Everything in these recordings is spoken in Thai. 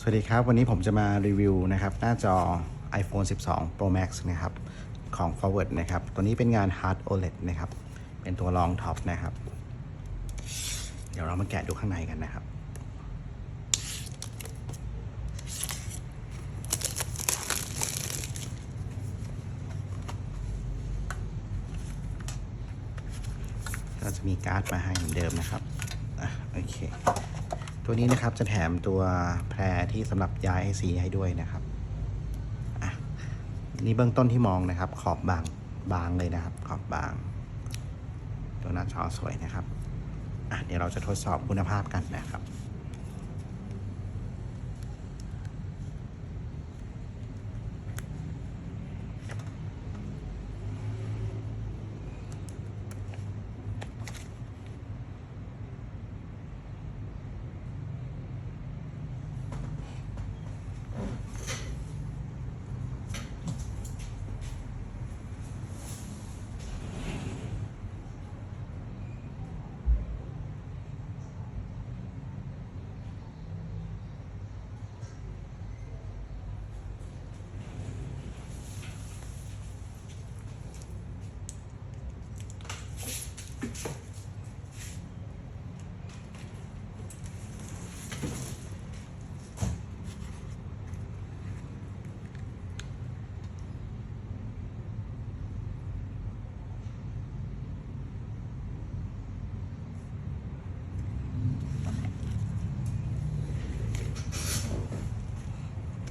สวัสดีครับ วันนี้ผมจะมารีวิวนะครับ หน้าจอ iPhone 12 Pro Max นะครับ ของ Forward นะครับ ตัวนี้เป็นงาน Hard OLED นะครับ เป็นตัวรองท็อปนะครับ เดี๋ยวเรามาแกะดูข้างในกันนะครับ ก็จะมีการ์ดมาให้เหมือนเดิมนะครับอะโอเค ตัวนี้นะครับจะแถมตัวแพรที่สำหรับย้ายสีให้ด้วยนะครับอะนี่เบื้องต้นที่มองนะครับ ขอบบางบางเลยนะครับ ขอบบาง ตัวหน้าจอสวยนะครับอะเดี๋ยวเราจะทดสอบคุณภาพกันนะครับ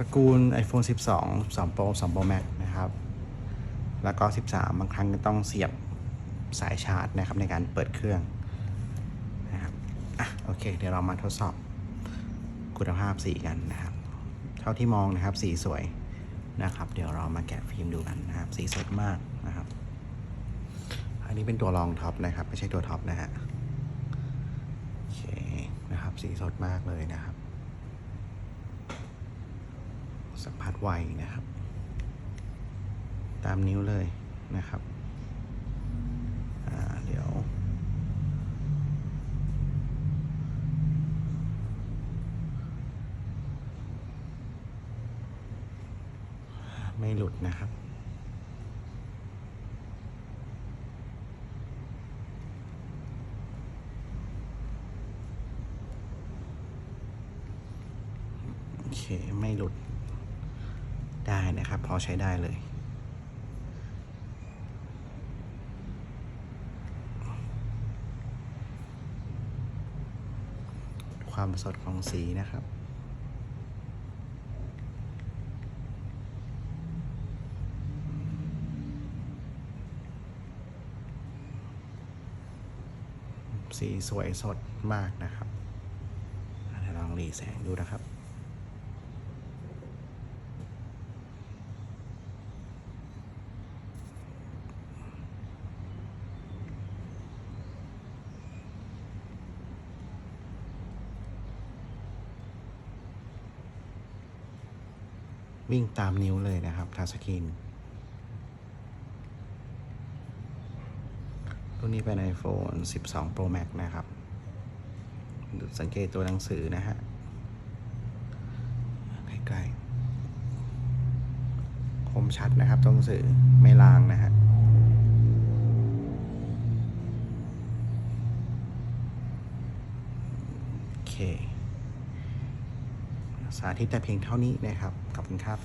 ตระกูล iPhone 12 2 Pro 2 Pro Max นะครับ แล้วก็ 13 บางครั้งก็ต้องเสียบสายชาร์จนะครับในการเปิดเครื่องนะครับอะโอเค เดี๋ยวเรามาทดสอบคุณภาพสีกันนะครับ เท่าที่มองนะครับสีสวยนะครับ เดี๋ยวเรามาแกะฟิล์มดูกันนะครับ สีสดมากนะครับ อันนี้เป็นตัวรองท็อปนะครับ ไม่ใช่ตัวท็อปนะฮะโอเคนะครับ สีสดมากเลยนะครับ สัมผัสไวนะครับ ตามนิ้วเลยนะครับเดี๋ยว ไม่หลุดนะครับโอเค ไม่หลุด ได้นะครับ พอใช้ได้เลย ความสดของสีนะครับสีสวยสดมากนะครับลองรีแสงดูนะครับ วิ่งตามนิ้วเลยนะครับทัชสกรีนตัวนี้เป็น iPhone 12 Pro Max นะครับ สังเกตตัวหนังสือนะฮะ ใกล้ๆ คมชัดนะครับตัวหนังสือไม่ลางนะฮะโอเค สาธิตแต่เพียงเท่านี้นะครับ ขอบคุณครับ